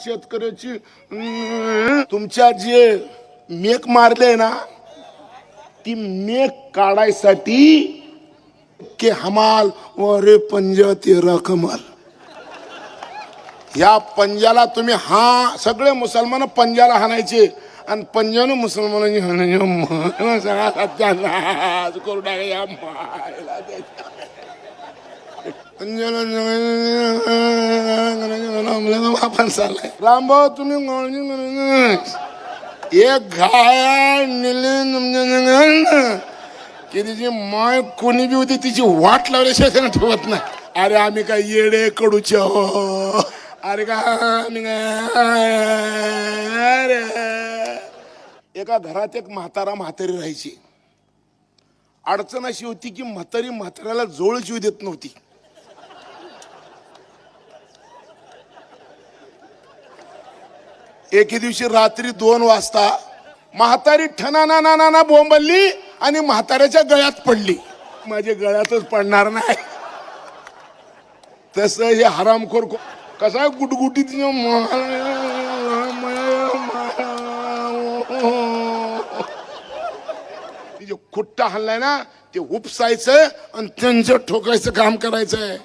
शेतकऱ्याची अं, तुमच्या जे मेक मारले ना ती मेक काढायसाठी के हमाल रे पंजा ते रकमल या पंजाला तुम्ही हा सगळे मुसलमान पंजाला हाणायचे आणि पंजानं मुसलमानांनी हाणायचे सगळा सत्यानाश करू टाका या मायला त्याच्या. पंजाला आपण चाललाय. रामभाऊ तुम्ही एक घाया निले की तिची माय कोणी बी होती तिची वाट लावल्याशिवाय त्यांना ठेवत नाही. अरे आम्ही काय येडे कडूचे हो अरे का आम्ही काय? अरे. एका घरात एक म्हातारा म्हातारी राहायची. अडचण अशी होती की म्हातारी म्हाताऱ्याला जोळ जीव देत नव्हती. एके दिवशी रात्री दोन वाजता म्हातारी ठना ना ना बोंबलली आणि म्हाताऱ्याच्या गळ्यात पडली माझ्या गळ्यातच पडणार नाही तस हे हरामखोर कसा गुटगुटीत तिचे खुट्टा हल्लाय ना ते उपसायचं आणि त्यांचं ठोकायचं काम करायचंय